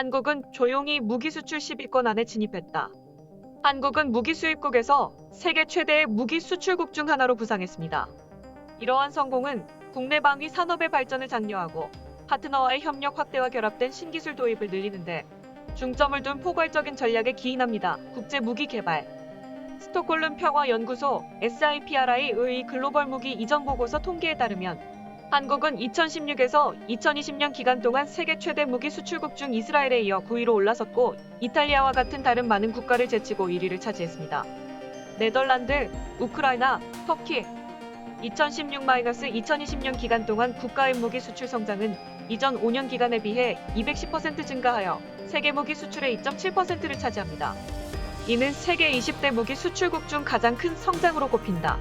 한국은 조용히 무기 수출 10위권 안에 진입했다. 한국은 무기 수입국에서 세계 최대의 무기 수출국 중 하나로 부상했습니다. 이러한 성공은 국내 방위 산업의 발전을 장려하고 파트너와의 협력 확대와 결합된 신기술 도입을 늘리는데 중점을 둔 포괄적인 전략에 기인합니다. 국제 무기 개발. 스톡홀름 평화 연구소 SIPRI의 글로벌 무기 이전 보고서 통계에 따르면 한국은 2016에서 2020년 기간 동안 세계 최대 무기 수출국 중 이스라엘에 이어 9위로 올라섰고 이탈리아와 같은 다른 많은 국가를 제치고 1위를 차지했습니다. 네덜란드, 우크라이나, 터키 2016-2020년 기간 동안 국가의 무기 수출 성장은 이전 5년 기간에 비해 210% 증가하여 세계 무기 수출의 2.7%를 차지합니다. 이는 세계 20대 무기 수출국 중 가장 큰 성장으로 꼽힌다.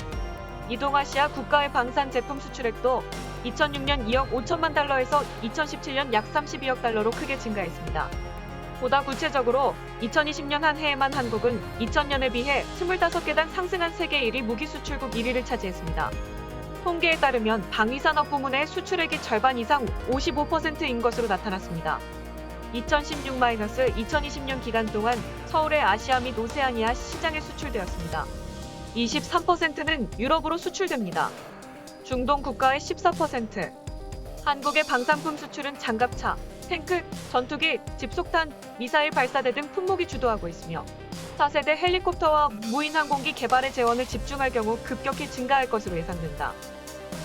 이동아시아 국가의 방산 제품 수출액도 2006년 2억 5천만 달러에서 2017년 약 32억 달러로 크게 증가했습니다. 보다 구체적으로 2020년 한 해에만 한국은 2000년에 비해 25계단 상승한 세계 1위 무기 수출국 1위를 차지했습니다. 통계에 따르면 방위산업 부문의 수출액이 절반 이상 55%인 것으로 나타났습니다. 2016-2020년 기간 동안 서울의 아시아 및 오세아니아 시장에 수출되었습니다. 23%는 유럽으로 수출됩니다. 중동 국가의 14%. 한국의 방산품 수출은 장갑차, 탱크, 전투기, 집속탄, 미사일 발사대 등 품목이 주도하고 있으며 4세대 헬리콥터와 무인 항공기 개발에 재원을 집중할 경우 급격히 증가할 것으로 예상된다.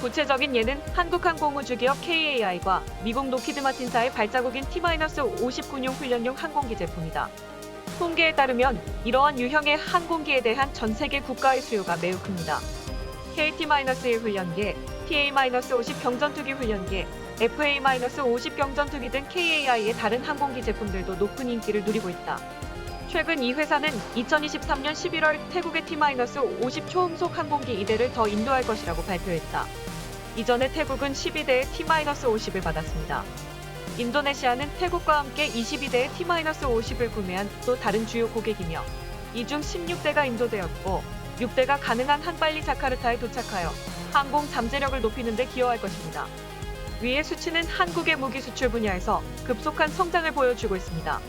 구체적인 예는 한국항공우주 기업 KAI과 미국 로키드 마틴사의 발자국인 T-59용 훈련용 항공기 제품이다. 통계에 따르면 이러한 유형의 항공기에 대한 전 세계 국가의 수요가 매우 큽니다. KT-1 훈련기, TA-50 경전투기 훈련기, FA-50 경전투기 등 KAI의 다른 항공기 제품들도 높은 인기를 누리고 있다. 최근 이 회사는 2023년 11월 태국의 T-50 초음속 항공기 2대를 더 인도할 것이라고 발표했다. 이전에 태국은 12대의 T-50을 받았습니다. 인도네시아는 태국과 함께 22대의 T-50을 구매한 또 다른 주요 고객이며 이 중 16대가 인도되었고 6대가 가능한 한 빨리 자카르타에 도착하여 항공 잠재력을 높이는 데 기여할 것입니다. 위의 수치는 한국의 무기 수출 분야에서 급속한 성장을 보여주고 있습니다.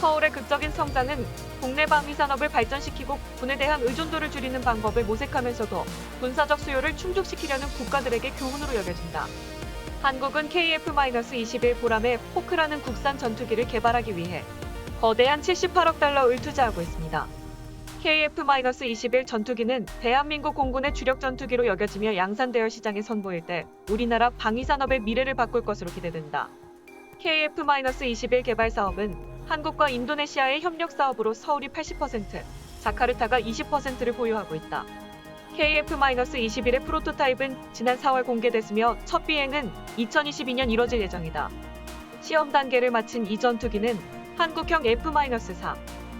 서울의 극적인 성장은 국내 방위 산업을 발전시키고 군에 대한 의존도를 줄이는 방법을 모색하면서도 군사적 수요를 충족시키려는 국가들에게 교훈으로 여겨진다. 한국은 KF-21 보람의 포크라는 국산 전투기를 개발하기 위해 거대한 78억 달러를 투자하고 있습니다. KF-21 전투기는 대한민국 공군의 주력 전투기로 여겨지며 양산대열 시장에 선보일 때 우리나라 방위산업의 미래를 바꿀 것으로 기대된다. KF-21 개발 사업은 한국과 인도네시아의 협력 사업으로 서울이 80%, 자카르타가 20%를 보유하고 있다. KF-21의 프로토타입은 지난 4월 공개됐으며 첫 비행은 2022년 이뤄질 예정이다. 시험 단계를 마친 이 전투기는 한국형 F-4,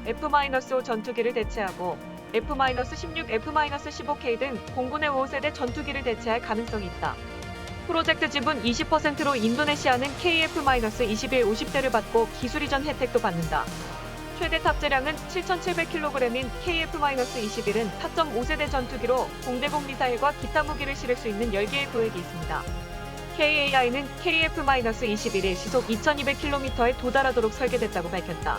F-5 전투기를 대체하고 F-16, F-15K 등 공군의 5세대 전투기를 대체할 가능성이 있다. 프로젝트 지분 20%로 인도네시아는 KF-21 50대를 받고 기술 이전 혜택도 받는다. 최대 탑재량은 7,700kg인 KF-21은 타점 5세대 전투기로 공대공 미사일과 기타 무기를 실을 수 있는 10개의 구획이 있습니다. KAI는 KF-21이 시속 2,200km에 도달하도록 설계됐다고 밝혔다.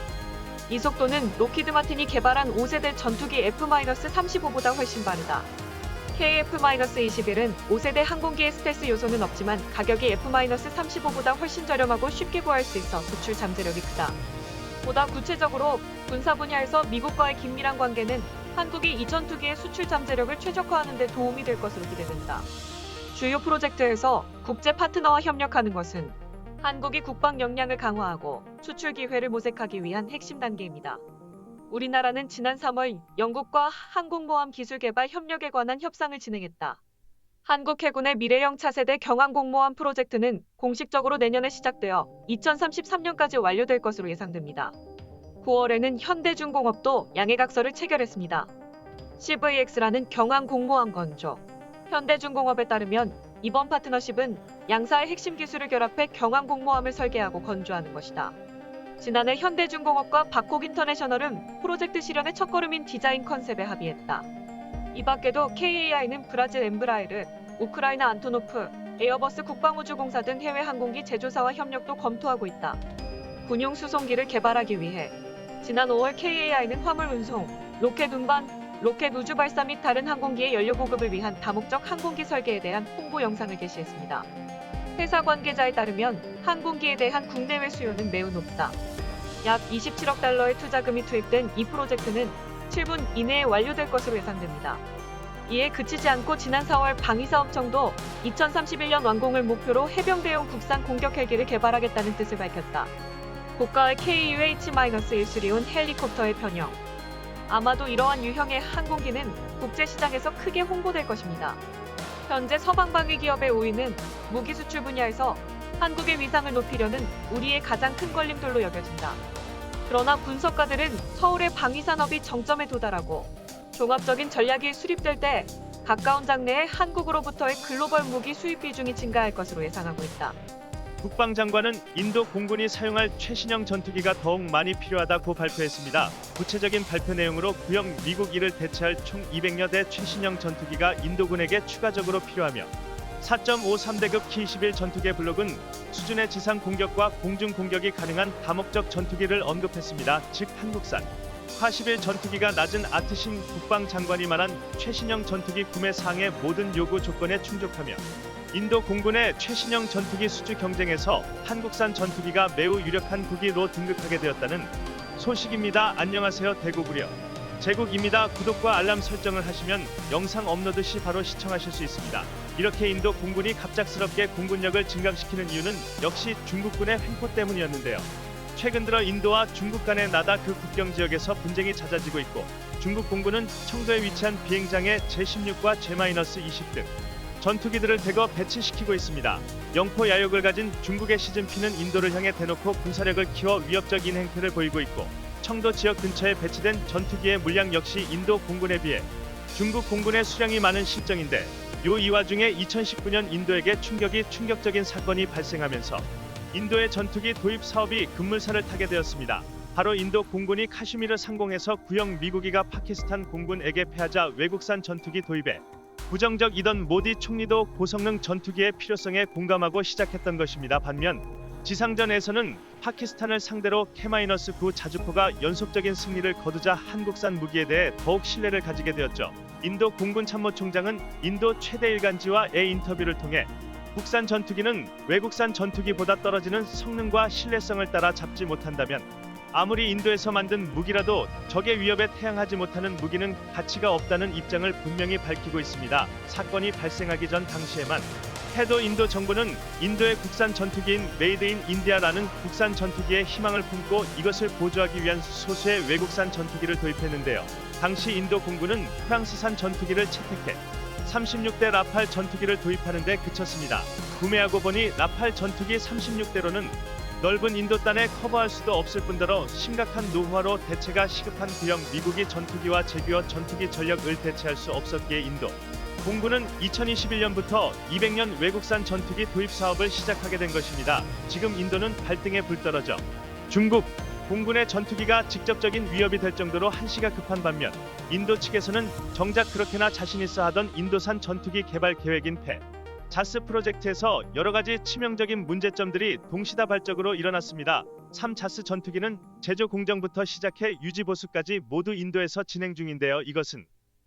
이 속도는 로키드 마틴이 개발한 5세대 전투기 F-35보다 훨씬 빠르다. KF-21은 5세대 항공기의 스텔스 요소는 없지만 가격이 F-35보다 훨씬 저렴하고 쉽게 구할 수 있어 수출 잠재력이 크다. 보다 구체적으로 군사 분야에서 미국과의 긴밀한 관계는 한국이 이 전 투기의 수출 잠재력을 최적화하는 데 도움이 될 것으로 기대된다. 주요 프로젝트에서 국제 파트너와 협력하는 것은 한국이 국방 역량을 강화하고 수출 기회를 모색하기 위한 핵심 단계입니다. 우리나라는 지난 3월 영국과 항공모함 기술 개발 협력에 관한 협상을 진행했다. 한국 해군의 미래형 차세대 경항공모함 프로젝트는 공식적으로 내년에 시작되어 2033년까지 완료될 것으로 예상됩니다. 9월에는 현대중공업도 양해각서를 체결했습니다. CVX라는 경항공모함 건조. 현대중공업에 따르면 이번 파트너십은 양사의 핵심 기술을 결합해 경항공모함을 설계하고 건조하는 것이다. 지난해 현대중공업과 박콕인터내셔널은 프로젝트 실현의 첫걸음인 디자인 컨셉에 합의했다. 이 밖에도 KAI는 브라질 엠브라이르, 우크라이나 안토노프, 에어버스 국방우주공사 등 해외 항공기 제조사와 협력도 검토하고 있다. 군용 수송기를 개발하기 위해 지난 5월 KAI는 화물 운송, 로켓 운반, 로켓 우주 발사 및 다른 항공기의 연료 보급을 위한 다목적 항공기 설계에 대한 홍보 영상을 게시했습니다. 회사 관계자에 따르면 항공기에 대한 국내외 수요는 매우 높다. 약 27억 달러의 투자금이 투입된 이 프로젝트는 7분 이내에 완료될 것으로 예상됩니다. 이에 그치지 않고 지난 4월 방위사업청도 2031년 완공을 목표로 해병 대용 국산 공격 헬기를 개발하겠다는 뜻을 밝혔다. 고가의 KUH-131온 헬리콥터의 변형. 아마도 이러한 유형의 항공기는 국제시장에서 크게 홍보될 것입니다. 현재 서방 방위 기업의 우위는 무기 수출 분야에서 한국의 위상을 높이려는 우리의 가장 큰 걸림돌로 여겨진다. 그러나 분석가들은 서울의 방위 산업이 정점에 도달하고 종합적인 전략이 수립될 때 가까운 장래에 한국으로부터의 글로벌 무기 수입 비중이 증가할 것으로 예상하고 있다. 국방장관은 인도 공군이 사용할 최신형 전투기가 더욱 많이 필요하다고 발표했습니다. 구체적인 발표 내용으로 구형 미국 이를 대체할 총 200여 대 최신형 전투기가 인도군에게 추가적으로 필요하며 4.53대급 K-21 전투기 블록은 수준의 지상 공격과 공중 공격이 가능한 다목적 전투기를 언급했습니다. 즉 한국산 K-21 전투기가 낮은 아트신 국방장관이 말한 최신형 전투기 구매 사항의 모든 요구 조건에 충족하며 인도 공군의 최신형 전투기 수주 경쟁에서 한국산 전투기가 매우 유력한 국기로 등극하게 되었다는 소식입니다. 안녕하세요 대구구려 제국입니다. 구독과 알람 설정을 하시면 영상 업로드 시 바로 시청하실 수 있습니다. 이렇게 인도 공군이 갑작스럽게 공군력을 증강시키는 이유는 역시 중국군의 횡포 때문이었는데요. 최근 들어 인도와 중국 간의 나다 그 국경 지역에서 분쟁이 잦아지고 있고 중국 공군은 청도에 위치한 비행장에 제16과 제-20 등 전투기들을 대거 배치시키고 있습니다. 영포 야욕을 가진 중국의 시진핑은 인도를 향해 대놓고 군사력을 키워 위협적인 행태를 보이고 있고 청도 지역 근처에 배치된 전투기의 물량 역시 인도 공군에 비해 중국 공군의 수량이 많은 실정인데 요 이 와중에 2019년 인도에게 충격이 충격적인 사건이 발생하면서 인도의 전투기 도입 사업이 급물살을 타게 되었습니다. 바로 인도 공군이 카슈미르 상공에서 구형 미국이가 파키스탄 공군에게 패하자 외국산 전투기 도입에 부정적이던 모디 총리도 고성능 전투기의 필요성에 공감하고 시작했던 것입니다. 반면 지상전에서는 파키스탄을 상대로 K-9 자주포가 연속적인 승리를 거두자 한국산 무기에 대해 더욱 신뢰를 가지게 되었죠. 인도 공군 참모총장은 인도 최대 일간지와의 인터뷰를 통해 국산 전투기는 외국산 전투기보다 떨어지는 성능과 신뢰성을 따라 잡지 못한다면 아무리 인도에서 만든 무기라도 적의 위협에 태양하지 못하는 무기는 가치가 없다는 입장을 분명히 밝히고 있습니다. 사건이 발생하기 전 당시에만 해도 인도 정부는 인도의 국산 전투기인 메이드 인 인디아라는 국산 전투기에 희망을 품고 이것을 보조하기 위한 소수의 외국산 전투기를 도입했는데요. 당시 인도 공군은 프랑스산 전투기를 채택해 36대 라팔 전투기를 도입하는 데 그쳤습니다. 구매하고 보니 라팔 전투기 36대로는 넓은 인도 땅에 커버할 수도 없을 뿐더러 심각한 노후화로 대체가 시급한 구형 미국이 전투기와 제규어 전투기 전력을 대체할 수 없었기에 인도 공군은 2021년부터 200년 외국산 전투기 도입 사업을 시작하게 된 것입니다. 지금 인도는 발등에 불 떨어져 중국 공군의 전투기가 직접적인 위협이 될 정도로 한시가 급한 반면 인도 측에서는 정작 그렇게나 자신 있어 하던 인도산 전투기 개발 계획인 폐 자스 프로젝트에서 여러 가지 치명적인 문제점들이 동시다발적으로 일어났습니다. 3자스 전투기는 제조 공정부터 시작해 유지 보수까지 모두 인도에서 진행 중인데요. 이것은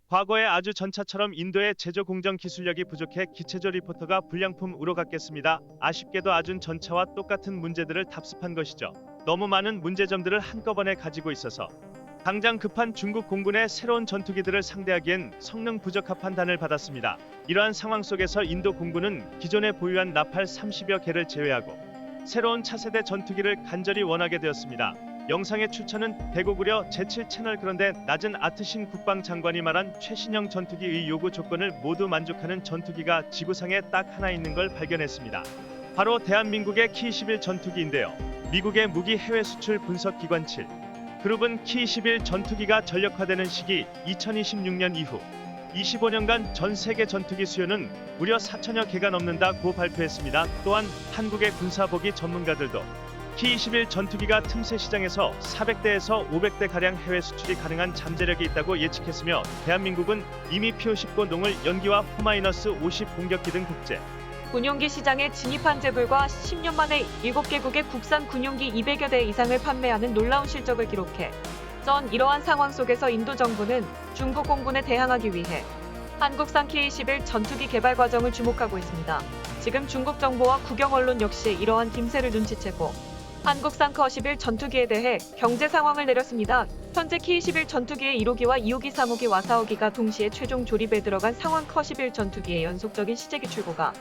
과거의 아주 전차처럼 인도의 제조 공정 기술력이 부족해 기체조 리포터가 불량품으로 갔겠습니다. 아쉽게도 아준 전차와 똑같은 문제들을 답습한 것이죠. 너무 많은 문제점들을 한꺼번에 가지고 있어서 당장 급한 중국 공군의 새로운 전투기들을 상대하기엔 성능 부적합 판단을 받았습니다. 이러한 상황 속에서 인도 공군은 기존에 보유한 나팔 30여 개를 제외하고 새로운 차세대 전투기를 간절히 원하게 되었습니다. 영상의 추천은 대구구려 제7 채널 그런데 낮은 아트신 국방장관이 말한 최신형 전투기의 요구 조건을 모두 만족하는 전투기가 지구상에 딱 하나 있는 걸 발견했습니다. 바로 대한민국의 K-21 전투기인데요. 미국의 무기 해외 수출 분석 기관 7 그룹은 K-21 전투기가 전력화되는 시기 2026년 이후 25년간 전 세계 전투기 수요는 무려 4천여 개가 넘는다고 발표했습니다. 또한 한국의 군사보기 전문가들도 K-21 전투기가 틈새 시장에서 400대에서 500대 가량 해외 수출이 가능한 잠재력이 있다고 예측했으며 대한민국은 이미 P-59 농을 연기와 호마이너스 50 공격기 등 국제 군용기 시장에 진입한 재불과 10년 만에 7개국의 국산 군용기 200여 대 이상을 판매하는 놀라운 실적을 기록해 전 이러한 상황 속에서 인도 정부는 중국 공군에 대항하기 위해 한국산 K-21 전투기 개발 과정을 주목하고 있습니다. 지금 중국 정부와 국영 언론 역시 이러한 김새를 눈치채고 한국산 커11 전투기에 대해 경제 상황을 내렸습니다. 현재 K-21 전투기의 1호기와 2호기, 3호기, 와사호기가 동시에 최종 조립에 들어간 상황 커11 전투기의 연속적인 시제기 출고가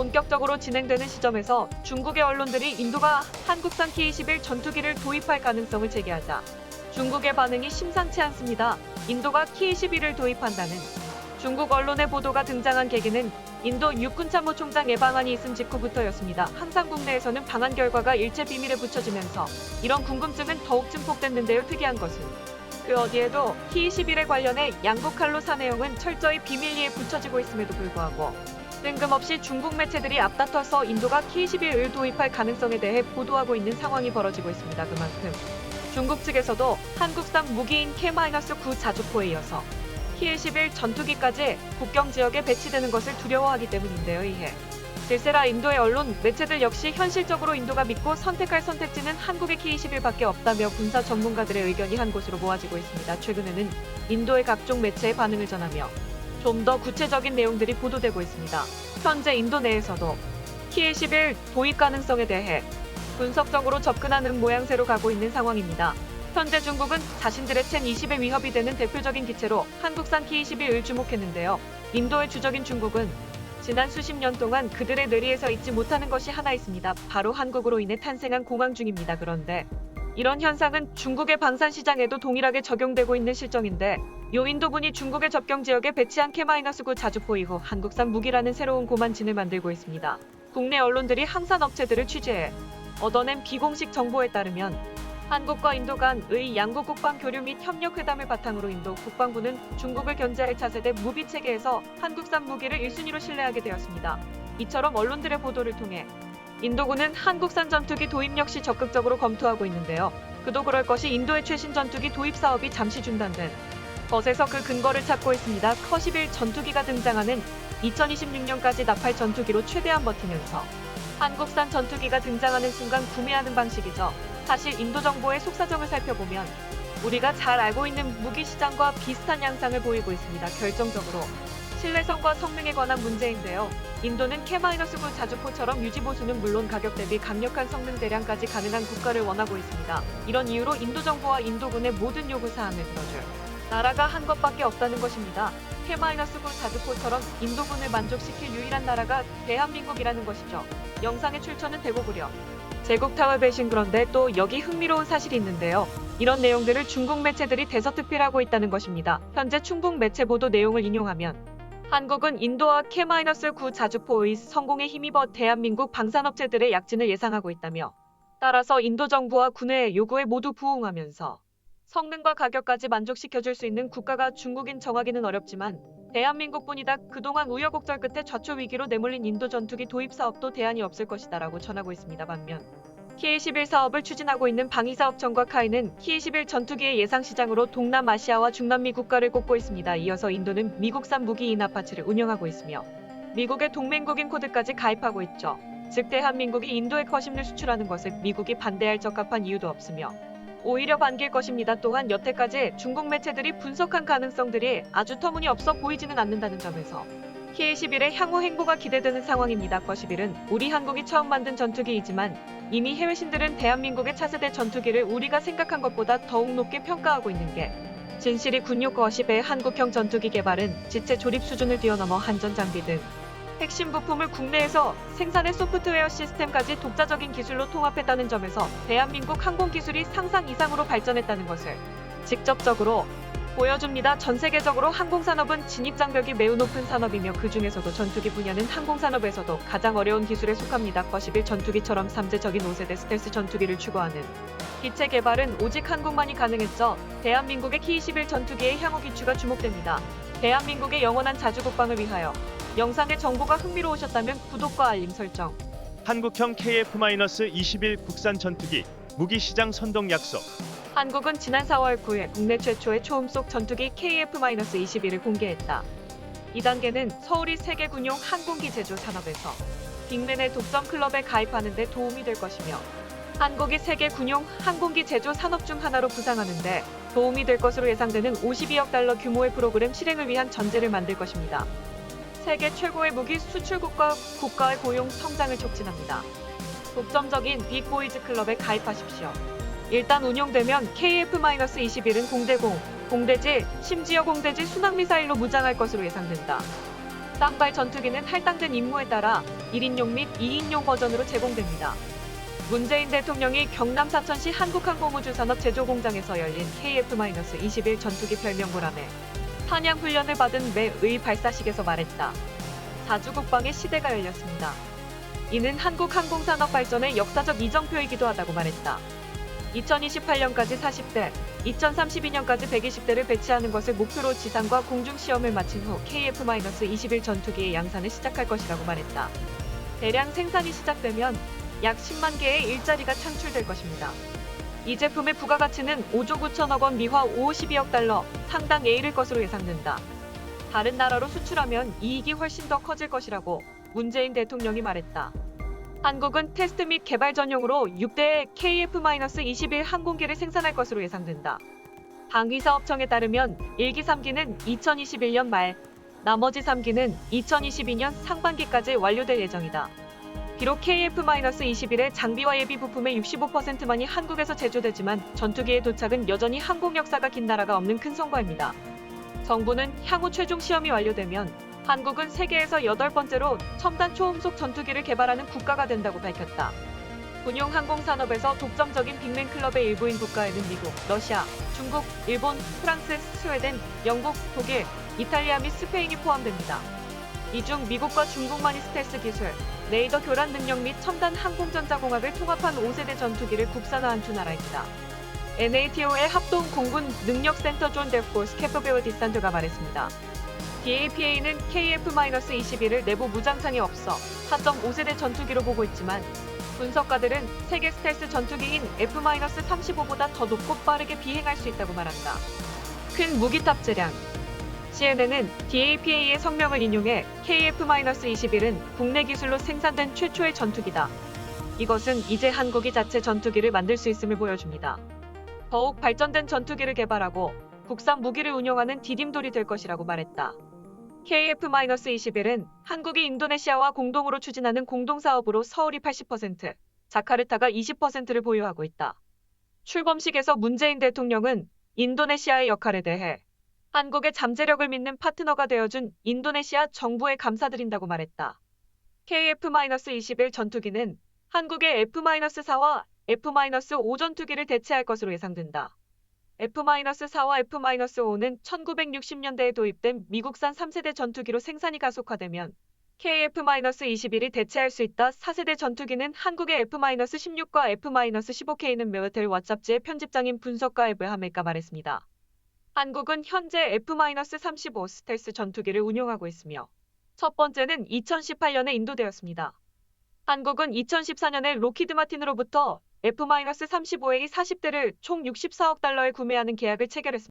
본격적으로 진행되는 시점에서 중국의 언론들이 인도가 한국산 K-21 전투기를 도입할 가능성을 제기하자 중국의 반응이 심상치 않습니다. 인도가 K-21을 도입한다는 중국 언론의 보도가 등장한 계기는 인도 육군참모총장 예방안이 있음 직후부터였습니다. 항상 국내에서는 방한 결과가 일체 비밀에 붙여지면서 이런 궁금증은 더욱 증폭됐는데요. 특이한 것은 그 어디에도 T21에 관련해 양국 칼로사 내용은 철저히 비밀리에 붙여지고 있음에도 불구하고 뜬금없이 중국 매체들이 앞다퉈서 인도가 T21을 도입할 가능성에 대해 보도하고 있는 상황이 벌어지고 있습니다. 그만큼 중국 측에서도 한국산 무기인 K-9 자주포에 이어서 T-11 전투기까지 국경 지역에 배치되는 것을 두려워하기 때문인데요. 이해. 질세라 인도의 언론, 매체들 역시 현실적으로 인도가 믿고 선택할 선택지는 한국의 K-21밖에 없다며 군사 전문가들의 의견이 한 곳으로 모아지고 있습니다. 최근에는 인도의 각종 매체의 반응을 전하며 좀 더 구체적인 내용들이 보도되고 있습니다. 현재 인도 내에서도 T-11 도입 가능성에 대해 분석적으로 접근하는 모양새로 가고 있는 상황입니다. 현재 중국은 자신들의 첸 20에 위협이 되는 대표적인 기체로 한국산 T-21을 주목했는데요. 인도의 주적인 중국은 지난 수십 년 동안 그들의 뇌리에서 잊지 못하는 것이 하나 있습니다. 바로 한국으로 인해 탄생한 공황 중입니다. 그런데 이런 현상은 중국의 방산 시장에도 동일하게 적용되고 있는 실정인데 요 인도군이 중국의 접경 지역에 배치한 K-9 자주포 이후 한국산 무기라는 새로운 고만진을 만들고 있습니다. 국내 언론들이 항산 업체들을 취재해 얻어낸 비공식 정보에 따르면 한국과 인도 간의 양국 국방 교류 및 협력 회담을 바탕으로 인도 국방부는 중국을 견제할 차세대 무기 체계에서 한국산 무기를 1순위로 신뢰하게 되었습니다. 이처럼 언론들의 보도를 통해 인도군은 한국산 전투기 도입 역시 적극적으로 검토하고 있는데요. 그도 그럴 것이 인도의 최신 전투기 도입 사업이 잠시 중단된 것에서 그 근거를 찾고 있습니다. 커11 전투기가 등장하는 2026년까지 나팔 전투기로 최대한 버티면서 한국산 전투기가 등장하는 순간 구매하는 방식이죠. 사실 인도 정보의 속사정을 살펴보면 우리가 잘 알고 있는 무기 시장과 비슷한 양상을 보이고 있습니다. 결정적으로 신뢰성과 성능에 관한 문제인데요. 인도는 K-9 자주포처럼 유지 보수는 물론 가격 대비 강력한 성능 대량까지 가능한 국가를 원하고 있습니다. 이런 이유로 인도 정부와 인도군의 모든 요구 사항을 들어줄 나라가 한 것밖에 없다는 것입니다. K-9 자주포처럼 인도군을 만족시킬 유일한 나라가 대한민국이라는 것이죠. 영상의 출처는 대고구려. 제국 타월 배신 그런데 또 여기 흥미로운 사실이 있는데요. 이런 내용들을 중국 매체들이 대서특필하고 있다는 것입니다. 현재 충북 매체 보도 내용을 인용하면 한국은 인도와 K-9 자주포의 성공에 힘입어 대한민국 방산업체들의 약진을 예상하고 있다며 따라서 인도 정부와 군의 요구에 모두 부응하면서 성능과 가격까지 만족시켜줄 수 있는 국가가 중국인 정하기는 어렵지만 대한민국뿐이다 그동안 우여곡절 끝에 좌초 위기로 내몰린 인도 전투기 도입 사업도 대안이 없을 것이다라고 전하고 있습니다. 반면 K-11 사업을 추진하고 있는 방위사업청과 카이는 K-11 전투기의 예상 시장으로 동남아시아와 중남미 국가를 꼽고 있습니다. 이어서 인도는 미국산 무기 인하파츠를 운영하고 있으며 미국의 동맹국인 코드까지 가입하고 있죠. 즉 대한민국이 인도에 커심을 수출하는 것을 미국이 반대할 적합한 이유도 없으며 오히려 반길 것입니다. 또한 여태까지 중국 매체들이 분석한 가능성들이 아주 터무니없어 보이지는 않는다는 점에서 K-11의 향후 행보가 기대되는 상황입니다. 거11은 우리 한국이 처음 만든 전투기이지만 이미 해외신들은 대한민국의 차세대 전투기를 우리가 생각한 것보다 더욱 높게 평가하고 있는 게 진실이 군용 거십의 한국형 전투기 개발은 지체 조립 수준을 뛰어넘어 한전 장비 등 핵심 부품을 국내에서 생산의 소프트웨어 시스템까지 독자적인 기술로 통합했다는 점에서 대한민국 항공 기술이 상상 이상으로 발전했다는 것을 직접적으로 보여줍니다. 전 세계적으로 항공산업은 진입장벽이 매우 높은 산업이며 그 중에서도 전투기 분야는 항공산업에서도 가장 어려운 기술에 속합니다. 거11 전투기처럼 삼재적인 5세대 스텔스 전투기를 추구하는 기체 개발은 오직 한국만이 가능했죠. 대한민국의 K-21 전투기의 향후 기추가 주목됩니다. 대한민국의 영원한 자주국방을 위하여 영상의 정보가 흥미로우셨다면 구독과 알림 설정 한국형 KF-21 국산 전투기 무기 시장 선동 약속. 한국은 지난 4월 9일 국내 최초의 초음속 전투기 KF-21을 공개했다. 이 단계는 서울이 세계 군용 항공기 제조 산업에서 빅맨의 독점 클럽에 가입하는 데 도움이 될 것이며 한국이 세계 군용 항공기 제조 산업 중 하나로 부상하는데 도움이 될 것으로 예상되는 52억 달러 규모의 프로그램 실행을 위한 전제를 만들 것입니다. 세계 최고의 무기 수출국과 국가의 고용 성장을 촉진합니다. 독점적인 빅보이즈 클럽에 가입하십시오. 일단 운용되면 KF-21은 공대공, 공대지, 심지어 공대지 순항미사일로 무장할 것으로 예상된다. 쌍발 전투기는 할당된 임무에 따라 1인용 및 2인용 버전으로 제공됩니다. 문재인 대통령이 경남 사천시 한국항공우주산업 제조공장에서 열린 KF-21 전투기 별명고람에 사냥 훈련을 받은 매의 발사식에서 말했다. 자주국방의 시대가 열렸습니다. 이는 한국 항공산업 발전의 역사적 이정표이기도 하다고 말했다. 2028년까지 40대, 2032년까지 120대를 배치하는 것을 목표로 지상과 공중 시험을 마친 후 KF-21 전투기의 양산을 시작할 것이라고 말했다. 대량 생산이 시작되면 약 10만 개의 일자리가 창출될 것입니다. 이 제품의 부가가치는 5조 9천억 원 미화 52억 달러 상당에 이를 것으로 예상된다. 다른 나라로 수출하면 이익이 훨씬 더 커질 것이라고 문재인 대통령이 말했다. 한국은 테스트 및 개발 전용으로 6대의 KF-21 항공기를 생산할 것으로 예상된다. 방위사업청에 따르면 1기 3기는 2021년 말, 나머지 3기는 2022년 상반기까지 완료될 예정이다. 비록 KF-21의 장비와 예비 부품의 65%만이 한국에서 제조되지만 전투기의 도착은 여전히 항공 역사가 긴 나라가 없는 큰 성과입니다. 정부는 향후 최종 시험이 완료되면 한국은 세계에서 여덟 번째로 첨단 초음속 전투기를 개발하는 국가가 된다고 밝혔다. 군용 항공 산업에서 독점적인 빅맨 클럽의 일부인 국가에는 미국, 러시아, 중국, 일본, 프랑스, 스웨덴, 영국, 독일, 이탈리아 및 스페인이 포함됩니다. 이 중 미국과 중국만이 스텔스 기술, 레이더 교란 능력 및 첨단 항공전자공학을 통합한 5세대 전투기를 국산화한 두 나라입니다. NATO의 합동 공군 능력센터 존 데포 스 캐퍼베어 디산드가 말했습니다. DAPA는 KF-21을 내부 무장창에 없어 4.5세대 전투기로 보고 있지만 분석가들은 세계 스텔스 전투기인 F-35보다 더 높고 빠르게 비행할 수 있다고 말한다. 큰 무기 탑재량 CNN은 DAPA의 성명을 인용해 KF-21은 국내 기술로 생산된 최초의 전투기다. 이것은 이제 한국이 자체 전투기를 만들 수 있음을 보여줍니다. 더욱 발전된 전투기를 개발하고 국산 무기를 운용하는 디딤돌이 될 것이라고 말했다. KF-21은 한국이 인도네시아와 공동으로 추진하는 공동사업으로 서울이 80%, 자카르타가 20%를 보유하고 있다. 출범식에서 문재인 대통령은 인도네시아의 역할에 대해 한국의 잠재력을 믿는 파트너가 되어준 인도네시아 정부에 감사드린다고 말했다. KF-21 전투기는 한국의 F-4와 F-5 전투기를 대체할 것으로 예상된다. F-4와 F-5는 1960년대에 도입된 미국산 3세대 전투기로 생산이 가속화되면 KF-21이 대체할 수 있다. 4세대 전투기는 한국의 F-16과 F-15K는 메어텔 왓잡지의 편집장인 분석가 에브하메가 말했습니다. 한국은 현재 F-35 스텔스 전투기를 운용하고 있으며 첫 번째는 2018년에 인도되었습니다. 한국은 2014년에 로키드 마틴으로부터 F-35A 40대를 총 64억 달러에 구매하는 계약을 체결했습니다.